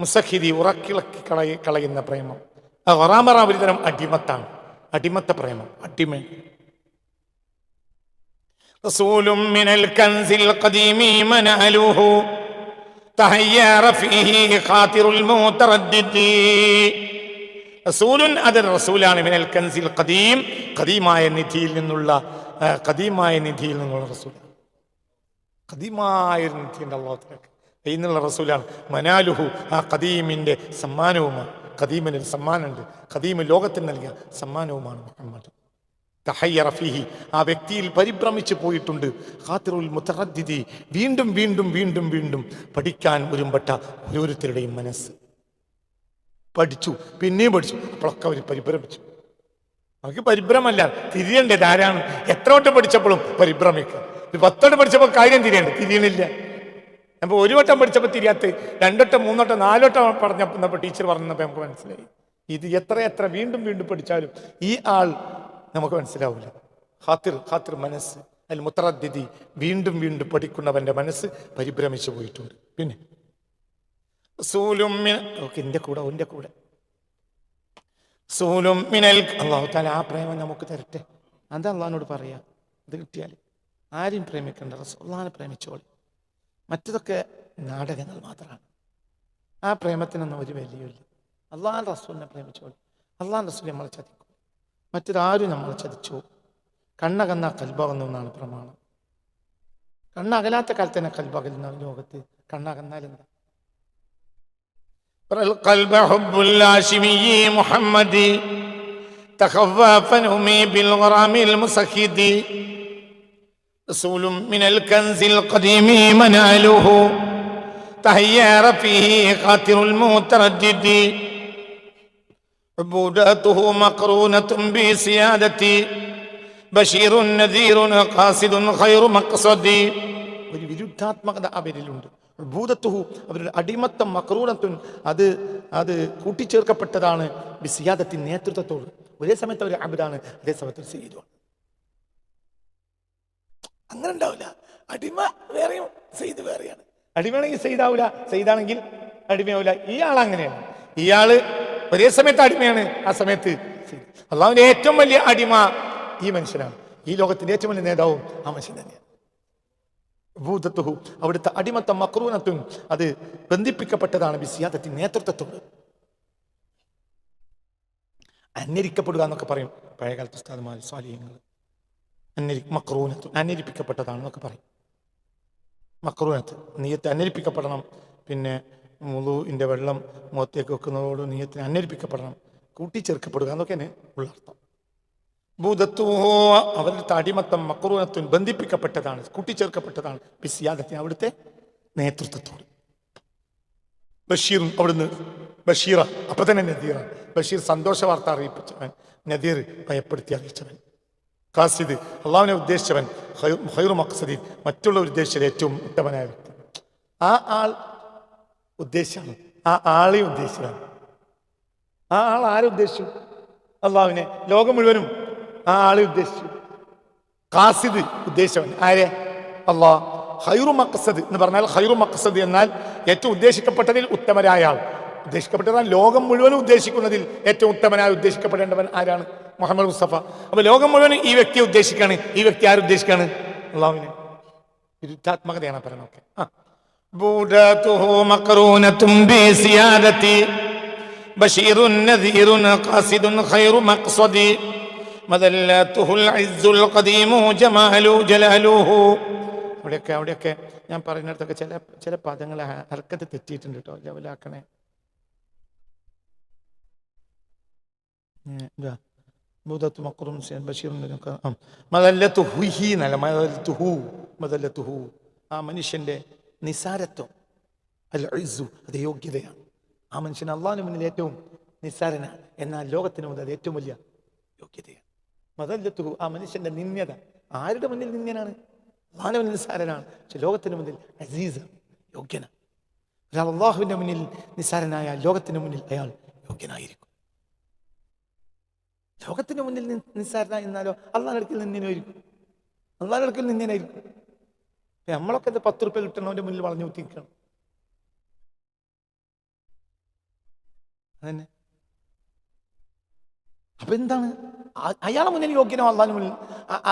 മുസഹിദി ഉറക്കിളക്കി കളയ കളയുന്ന പ്രേമം. ഒറാമറ ഒരുതരം അടിമത്താണ്. അടിമത്ത പ്രേമം അടിമ. റസൂലും മിനൽ കൻസിൽ ഖദീമി ഖാതിറുൽ റസൂലുൻ റസൂലാണ് മിനൽ കൻസിൽ ഖദീം ഖദീമായ നിധിയിൽ നിന്നുള്ള ഖദീമായ നിധിയിൽ നിന്നുള്ള റസൂൽ ഒരു നിധിയുണ്ട് അള്ളാഹുത്തിലേക്ക് എന്നുള്ള റസൂലാണ്. മനാലുഹു ആ ഖദീമിന്റെ സമ്മാനവുമാണ്. കദീമിന് സമ്മാനമുണ്ട്. കദീമ ലോകത്തിന് നൽകിയ സമ്മാനവുമാണ് മുഹമ്മദ്. തഹയ്യറ ഫീഹി. ആ വ്യക്തിയിൽ പരിഭ്രമിച്ചു പോയിട്ടുണ്ട്. ഖാത്തിറുൽ മുത്തറദ്ദിദി വീണ്ടും വീണ്ടും വീണ്ടും വീണ്ടും പഠിക്കാൻ ഒരുമ്പെട്ട ഓരോരുത്തരുടെയും മനസ്സ്. പഠിച്ചു. പിന്നെയും പഠിച്ചു. അപ്പോഴൊക്കെ അവർ പരിഭ്രമിച്ചു. നമുക്ക് പരിഭ്രമല്ല. തിരിയേണ്ടത് ആരാണ്? എത്ര വട്ടം പഠിച്ചപ്പോഴും പരിഭ്രമിക്കുക. പത്തോട്ടം പഠിച്ചപ്പോൾ കാര്യം തിരിയണ്ട. തിരിയണില്ല. അപ്പോൾ ഒരു വട്ടം പഠിച്ചപ്പോൾ തിരിയാത്ത രണ്ടോട്ടം മൂന്നോട്ടം നാലോട്ടം പറഞ്ഞപ്പോൾ ടീച്ചർ പറഞ്ഞപ്പോൾ നമുക്ക് മനസ്സിലായി. ഇത് എത്ര എത്ര വീണ്ടും വീണ്ടും പഠിച്ചാലും ഈ ആൾ നമുക്ക് മനസ്സിലാവില്ല ഹാത്തിർ ഹാത്തിർ മനസ്സ് അതിൽ മുത്തറദ്ദിതി വീണ്ടും വീണ്ടും പഠിക്കുന്നവന്റെ മനസ്സ് പരിഭ്രമിച്ചു പോയിട്ടുണ്ട്. പിന്നെ? ഓക്കെ എന്റെ കൂടെ എന്റെ കൂടെ. സൂലും മിനൽ അള്ളാഹു താല ആ പ്രേമം നമുക്ക് തരട്ടെ. അത് അള്ളാഹിനോട് പറയാം? അത് കിട്ടിയാൽ ആരെയും പ്രേമിക്കേണ്ട റസൂള്ളാനെ പ്രേമിച്ചോളി മറ്റതൊക്കെ നാടകങ്ങൾ മാത്രമാണ് ആ പ്രേമത്തിനൊന്നും ഒരു വിലയില്ല അള്ളാഹാൻ റസൂലിനെ പ്രേമിച്ചോളി അള്ളാഹാൻ റസൂൽ നമ്മളെ ചതിക്കും മറ്റൊരാരും നമ്മളെ ചതിച്ചു കണ്ണകന്ന കൽബകുന്നു എന്നാണ് പ്രമാണം കണ്ണകലാത്ത കാലത്ത് തന്നെ കൽബകലുന്ന ലോകത്ത് കണ്ണകന്നാൽ എന്താ القلب حب الهاشمي محمد تخفى نومي بالغرام المسخد رسول من الكنز القديم مناله تهيار فيه خاطر المتردد عبوداته مقرونة بسيادتي بشير نذير قاصد خير مقصد ഒരു വിരുദ്ധാത്മകത അവരിലുണ്ട് ഭൂതത്തുഹു അവരുടെ അടിമത്തം മക്രൂണത്തുൻ അത് അത് കൂട്ടിച്ചേർക്കപ്പെട്ടതാണ് ബിസിയാദത്തി നേതൃത്വത്തോട് ഒരേ സമയത്ത് അവർ അബിദാണ് അതേ സമയത്ത് സീതുമാണ് അങ്ങനെ ഉണ്ടാവില്ല അടിമ വേറെയും സെയ്ത് വേറെയാണ്. അടിമയാണെങ്കിൽ സെയ്താവില്ല സെയ്താണെങ്കിൽ അടിമയാവില്ല ഇയാൾ അങ്ങനെയാണ്. ഇയാൾ ഒരേ സമയത്ത് അടിമയാണ് ആ സമയത്ത്. അള്ളാഹുവിന്റെ ഏറ്റവും വലിയ അടിമ ഈ മനുഷ്യനാണ്. ഈ ലോകത്തിന്റെ ഏറ്റവും വലിയ നേതാവും ആ മനുഷ്യൻ തന്നെയാണ്. ഭൂതത്വവും അവിടുത്തെ അടിമത്തം മക്രൂനത്തും അത് ബന്ധിപ്പിക്കപ്പെട്ടതാണ് ബിസിയാദത്തി നേതൃത്വത്തോട്. അന്വരിക്കപ്പെടുക എന്നൊക്കെ പറയും പഴയകാലത്ത് സ്ഥാനമായ സ്വാലിഹ്യങ്ങൾ അന്വരി മക്രൂനത്ത്. അന്വരിപ്പിക്കപ്പെട്ടതാണെന്നൊക്കെ പറയും. മക്രൂനത്ത്. നീയത്ത് അന്വരിപ്പിക്കപ്പെടണം. പിന്നെ മുളുവിന്റെ വെള്ളം മുഖത്തേക്ക് വെക്കുന്നതോട് നീയത്തിന് അന്വരിപ്പിക്കപ്പെടണം. കൂട്ടിച്ചേർക്കപ്പെടുക എന്നൊക്കെയാണ് ഉള്ള അർത്ഥം. ഭൂതത്വോ അവരുടെ അടിമത്തം മക്രൂനത്തും ബന്ധിപ്പിക്കപ്പെട്ടതാണ് കൂട്ടിച്ചേർക്കപ്പെട്ടതാണ്. ബിസിയാദത്തിന് അവിടുത്തെ നേതൃത്വത്തോട്. ബഷീറും അവിടുന്ന് ബഷീറ അപ്പൊ തന്നെ നദീറ ബഷീർ സന്തോഷ വാർത്ത അറിയിപ്പിച്ചവൻ നദീർ ഭയപ്പെടുത്തി അറിയിച്ചവൻ. ഖാസിദ്. അള്ളാഹുവിനെ ഉദ്ദേശിച്ചവൻ. ഹൈറു മക്സദീൻ മറ്റുള്ളവർ ഉദ്ദേശിച്ചത് ഏറ്റവും ഉത്തമനായ വ്യക്തി. ആ ആൾ ഉദ്ദേശിച്ചാണ് ആ ആളെ ഉദ്ദേശിച്ചതാണ്. ആ ആൾ ആരെ ഉദ്ദേശിച്ചു? അള്ളാഹുവിനെ ലോകം മുഴുവനും ആ ആളെ ഉദ്ദേശിച്ചു. കാസിദ് ഉദ്ദേശവൻ ആരെ? അള്ളാഹ്. ഹൈറു മക്സദ് എന്ന് പറഞ്ഞാൽ ഹൈറു മക്സദ് എന്നാൽ ഏറ്റവും ഉദ്ദേശിക്കപ്പെട്ടതിൽ ഉത്തമരായ ആൾ. ഉദ്ദേശിക്കപ്പെട്ടതാണ് ലോകം മുഴുവനും ഉദ്ദേശിക്കുന്നതിൽ ഏറ്റവും ഉത്തമനായി ഉദ്ദേശിക്കപ്പെടേണ്ടവൻ ആരാണ്? മുഹമ്മദ് മുസ്തഫ അപ്പൊ ലോകം മുഴുവനും ഈ വ്യക്തിയെ ഉദ്ദേശിക്കാണ് ഈ വ്യക്തി ആരുദ്ദേശിക്കാണ് അള്ളാഹുവിനെ വിരുദ്ധാത്മകതയാണ് പറയുന്നതൊക്കെ ആ بوداته مقرونة بسيادتي بشير نذير قاصد خير مقصد مذلاته العز القديم جمال جلاله അവിടെയൊക്കെ അവിടെയൊക്കെ ഞാൻ പറയുന്നിടത്തൊക്കെ ചില ചില പദങ്ങൾ ഹർക്കത്ത് തെറ്റിയിട്ടുണ്ട് കേട്ടോ ലെവലാക്കണേ ഹു ആ മനുഷ്യന്റെ നിസാരത്വം അൽ അത് യോഗ്യതയാണ്. ആ മനുഷ്യൻ അള്ളാഹിന് മുന്നിൽ ഏറ്റവും നിസ്സാരനാണ് എന്നാൽ ലോകത്തിന് മുന്നിൽ അത് ഏറ്റവും വലിയ യോഗ്യതയാണ്. മതല്ലത്തു ആ മനുഷ്യന്റെ നിന്യത ആരുടെ മുന്നിൽ നിന്യനാണ് അള്ളാഹിന് നിസ്സാരനാണ് പക്ഷെ ലോകത്തിന് മുന്നിൽ അസീസാണ് യോഗ്യനാണ്. ഒരാൾ അള്ളാഹുവിന്റെ മുന്നിൽ നിസ്സാരനായ ലോകത്തിന് മുന്നിൽ അയാൾ യോഗ്യനായിരിക്കും. ലോകത്തിന് മുന്നിൽ നിസ്സാരത എന്നാലോ അള്ളാഹടുക്കൽ നിന്നിനായിരിക്കും അള്ളാഹടുക്കിൽ നിന്നിനായിരിക്കും നമ്മളൊക്കെ എന്താ പത്ത് റുപ്യ കിട്ടണവന്റെ മുന്നിൽ വളഞ്ഞു കുത്തിക്കണം അതന്നെ. അപ്പൊ എന്താണ്? അയാളെ മുന്നിൽ യോഗ്യനോ അള്ളാഹിന് മുന്നിൽ?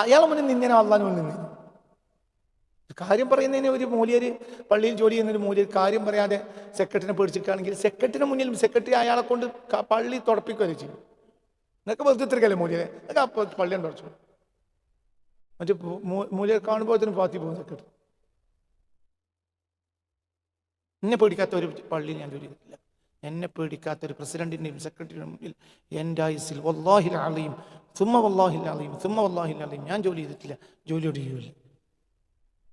അയാളെ മുന്നിൽ നിന്നേനോ അള്ളാഹിന് മുന്നിൽ നിന്ന്? കാര്യം പറയുന്നതിന് ഒരു മൂല്യര് പള്ളിയിൽ ജോലി ചെയ്യുന്ന ഒരു മൂല്യർ കാര്യം പറയാതെ സെക്രട്ടറിനെ പേടിച്ചിട്ടാണെങ്കിൽ സെക്രട്ടറിന് മുന്നിൽ സെക്രട്ടറി അയാളെ കൊണ്ട് പള്ളി തുടപ്പിക്കുകയല്ലേ ചെയ്യും എന്നൊക്കെ വെറുതെ ഇത്രക്കല്ലേ മൂല്യരെ എന്നൊക്കെ അപ്പോൾ പള്ളിയാണ് തുടച്ചു മറ്റേ മൂല്യർ കാണുമ്പോഴത്തേനും പാത്തി പോകുന്നൊക്കെ സെക്രട്ടറി എന്നെ പേടിക്കാത്ത ഒരു പള്ളി ഞാൻ ജോലി ചെയ്തിട്ടില്ല. എന്നെ പേടിക്കാത്ത ഒരു പ്രസിഡന്റിന്റെയും സെക്രട്ടറിയുടെ മുമ്പിൽ എന്റെ ആയുസിൽ വല്ലാഹിൽ ആളെയും സുമ്മ വല്ലാഹിൽ ആളെയും സുമ്മ വല്ലാഹിൽ ആളെയും ഞാൻ ജോലി ചെയ്തിട്ടില്ല. ജോലിയോട് ചെയ്യൂല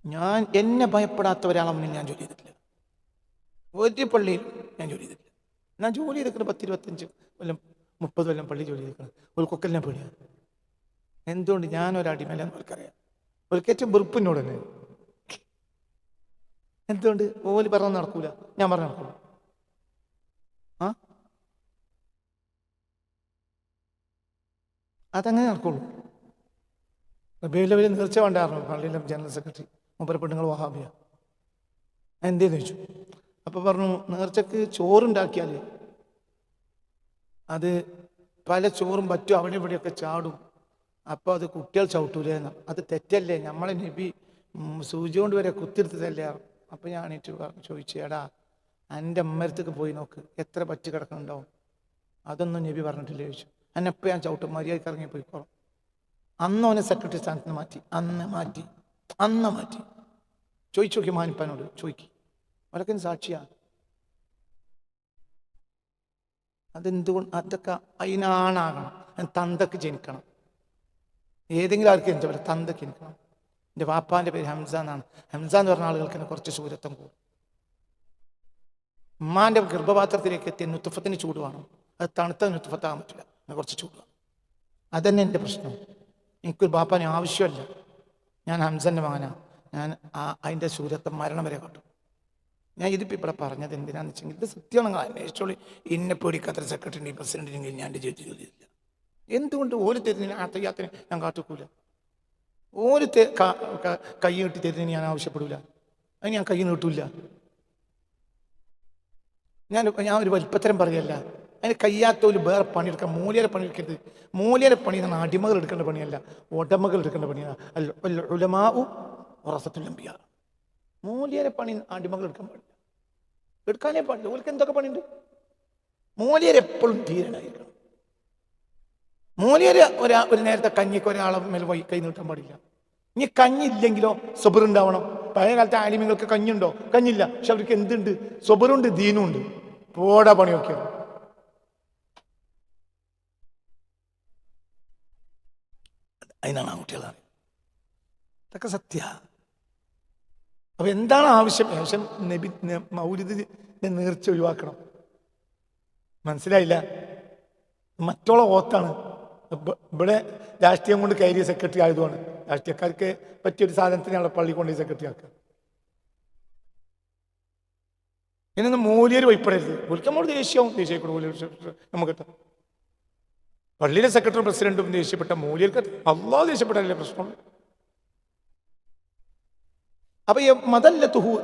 ഞാൻ എന്നെ ഭയപ്പെടാത്ത ഒരാളെ മുന്നിൽ ഞാൻ ജോലി ചെയ്തിട്ടില്ല. ഒരു പള്ളിയിൽ ഞാൻ ജോലി ചെയ്തിട്ടില്ല. ഞാൻ ജോലി ചെയ്തിട്ടുണ്ട് പത്തിരുപത്തഞ്ച് കൊല്ലം മുപ്പത് കൊല്ലം പള്ളി ജോലി ഒരു ഞാൻ പേടിയാണ്. എന്തുകൊണ്ട് അവർക്കറിയാം. അവർക്ക് ഏറ്റവും വെറുപ്പിനോട് തന്നെ. എന്തുകൊണ്ട്? ഓൽ പറഞ്ഞ നടക്കൂല. ഞാൻ പറഞ്ഞ നടക്കൂല ആ? അതങ്ങനെ നടക്കുള്ളൂ. റബിയുള്ള വലിയ നേർച്ച വേണ്ടായിരുന്നു പള്ളിയിലെ ജനറൽ സെക്രട്ടറി. മൂപ്പര പെണ്ണുങ്ങൾ വഹാബിയ. എന്തേന്ന് ചോദിച്ചു? അപ്പൊ പറഞ്ഞു നേർച്ചക്ക് ചോറുണ്ടാക്കിയാൽ അത് പല ചോറും പറ്റും അവിടെ ഇവിടെയൊക്കെ ചാടും. അപ്പോൾ അത് കുട്ടികൾ ചവിട്ടൂലെന്ന് അത് തെറ്റല്ലേ? നമ്മളെ നബി സൂചി കൊണ്ട് വരെ കുത്തിയെടുത്തതല്ലേ അപ്പം ഞാൻ ചോദിച്ചു എടാ എന്റെ അമ്മരത്തേക്ക് പോയി നോക്ക്. എത്ര പറ്റി കിടക്കുന്നുണ്ടാവും? അതൊന്നും നബി പറഞ്ഞിട്ടില്ല ചോദിച്ചു. എന്നെപ്പോൾ ഞാൻ ചവിട്ടും. മര്യാദയ്ക്ക് ഇറങ്ങി പോയിക്കോളും. അന്ന് അവനെ സെക്രട്ടറി സ്ഥാനത്ത് മാറ്റി. അന്ന് മാറ്റി. അന്ന് മാറ്റി. ചോദിച്ചു നോക്കി മാനിപ്പാനോട്. ചോദിക്കും. അവരൊക്കെ സാക്ഷിയാണ് അതെന്തുകൊണ്ട് അതൊക്കെ അതിനാണാകണം ഞാൻ തന്തക്ക് ജനിക്കണം. ഏതെങ്കിലും ആർക്ക് എന്റെ പേര് തന്തക്ക് ജനിക്കണം. എന്റെ വാപ്പാന്റെ പേര് ഹംസ എന്നാണ്. ഹംസ എന്ന് പറഞ്ഞ ആളുകൾക്ക് തന്നെ കുറച്ച് ശൂരത്വം കൂടും. ഉമ്മാന്റെ ഗർഭപാത്രത്തിലേക്ക് എത്തിയ നുത്തുഫത്തിന് ചൂട് വേണം. അത് തണുത്ത നുത്തുഫത്താകാൻ പറ്റില്ല. അങ്ങനെ കുറച്ച് ചൂട് വേണം. അതന്നെ എന്റെ പ്രശ്നം. എനിക്കൊരു ബാപ്പാനെ ആവശ്യമല്ല. ഞാൻ ഹംസന്റെ മകനാണ്. ഞാൻ ആ അതിന്റെ ശൂരത്വം മരണം വരെ കണ്ടു ഞാൻ ഇതിപ്പോൾ ഇവിടെ പറഞ്ഞത് എന്തിനാന്ന് വെച്ചെങ്കിൽ ഇത് സത്യമാണ്. നിങ്ങൾ അന്വേഷിച്ചോളി. ഇന്നെ പേടിക്കാത്ത സെക്രട്ടറി പ്രസിഡന്റിനെങ്കിൽ ഞാൻ ജോലി ചോദിച്ചില്ല എന്തുകൊണ്ട് ഓര് തരുന്നതിന് ആ തയ്യാത്തിന് ഞാൻ കാത്തുക്കൂല? ഓര് ക- കിട്ടി തരുന്നതിന് ഞാൻ ആവശ്യപ്പെടില്ല അതിന് ഞാൻ കൈ നീട്ടില്ല ഞാൻ ഞാൻ ഒരു വലിപ്പത്തരം പറയല്ല. അതിന് കയ്യാത്തോൽ വേറെ പണിയെടുക്കാം മൂലയുടെ പണിയെടുക്കരുത്. മൂലയുടെ പണി എന്നാണ് അടിമകൾ എടുക്കേണ്ട പണിയല്ല. ഉടമകൾ എടുക്കേണ്ട പണിയാണ് അല്ല ഉലമാവും ഉറസത്തുല്ലമ്പിയ മൂല്യരെ പണി ആണ്ടിമകൾ എടുക്കാൻ പാടില്ല. എടുക്കാനേ പാടില്ല. ഓർക്ക് എന്തൊക്കെ പണിയുണ്ട്? മൂല്യർ എപ്പോഴും ധീരനായിരിക്കണം. മൂല്യര് ഒരാ ഒരു നേരത്തെ കഞ്ഞിക്ക് ഒരാളെ മേൽ വൈ കൈ നീട്ടാൻ പാടില്ല. ഇനി കഞ്ഞില്ലെങ്കിലോ സ്വബറുണ്ടാവണം പഴയ കാലത്തെ ആലിമ്യങ്ങൾക്ക് കഞ്ഞുണ്ടോ? കഞ്ഞില്ല. പക്ഷെ അവർക്ക് എന്തുണ്ട്? സ്വബറുണ്ട് ദീനുണ്ട്. പോടാ പണിയൊക്കെ അതിനാണ് ആൺകുട്ടികളാണ് ഇതൊക്കെ സത്യ. അപ്പൊ എന്താണ് ആവശ്യം? ആവശ്യം നബി മൗലിദ് നേർച്ച ഒഴിവാക്കണം. മനസ്സിലായില്ല? മറ്റുള്ള ഓത്താണ്. ഇവിടെ രാഷ്ട്രീയം കൊണ്ട് കയറിയ സെക്രട്ടറി ആയതുമാണ് രാഷ്ട്രീയക്കാർക്ക് പറ്റിയൊരു സാധനത്തിനാണ് പള്ളി കൊണ്ട് സെക്രട്ടറി ആക്കുക. ഇന്നൊന്നും മൂല്യർ വൈപ്പെടരുത് ഒരിക്കൽ നമ്മൾ ദേഷ്യവും മൂല്യർ നമുക്ക് പള്ളിയിലെ സെക്രട്ടറി പ്രസിഡന്റും ദേഷ്യപ്പെട്ട മൂല്യർക്ക് അള്ളാഹ് ദേഷ്യപ്പെട്ടല്ലേ പ്രശ്നം അപ്പൊ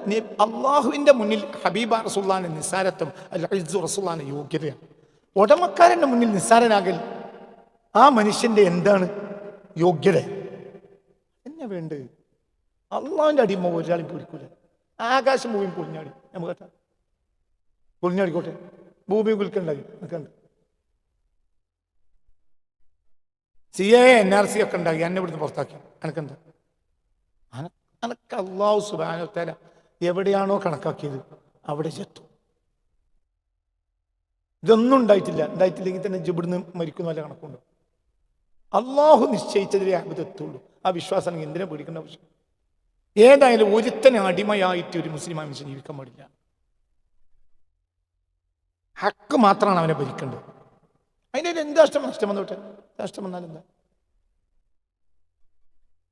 നി- അള്ളാഹുവിന്റെ മുന്നിൽ ഹബീബ റസുല്ലാന്റെ നിസ്സാരത്വം അല്ല ഇസ്സു റസുല്ലാന്റെ യോഗ്യതയാണ്. ഉടമക്കാരന്റെ മുന്നിൽ നിസ്സാരനാകൽ ആ മനുഷ്യന്റെ എന്താണ്? യോഗ്യത. എന്നെ വേണ്ട. അള്ളാഹിന്റെ അടിമ ഒരാളും പൊളിക്കൂല ആകാശം ഭൂമിയും പൊളിഞ്ഞാടി. നമുക്ക് കേട്ടാ? പൊളിഞ്ഞാടിക്കോട്ടെ? ഭൂമി കുൽക്കണ്ടായി കണ്ട്? C A N R C ഒക്കെ ഉണ്ടാക്കി എന്നെ ഇവിടുന്ന് പുറത്താക്കി. എനക്കെന്താ അനക്ക് അള്ളാഹു സുബാനത്തല എവിടെയാണോ കണക്കാക്കിയത് അവിടെ ചെത്തു. ഇതൊന്നും ഉണ്ടായിട്ടില്ല. ഉണ്ടായിട്ടില്ലെങ്കിൽ തന്നെ ജിബിടുന്ന് മരിക്കുന്ന വല്ല കണക്കുണ്ട്. അള്ളാഹു നിശ്ചയിച്ചതിലേ അഹമ്മദ് എത്തുള്ളൂ. ആ വിശ്വാസം എന്തിനാ പേടിക്കേണ്ട ആവശ്യം? ഏതായാലും ഒരുത്തന അടിമയായിട്ട് ഒരു മുസ്ലിം മനുഷ്യൻ ജീവിക്കാൻ പാടില്ല. ഹക്ക് മാത്രമാണ് അവനെ ഭരിക്കേണ്ടത്. അതിന്റെ എന്ത് നഷ്ടം നഷ്ടം വന്നോട്ടെ നഷ്ടം വന്നാൽ എന്താ?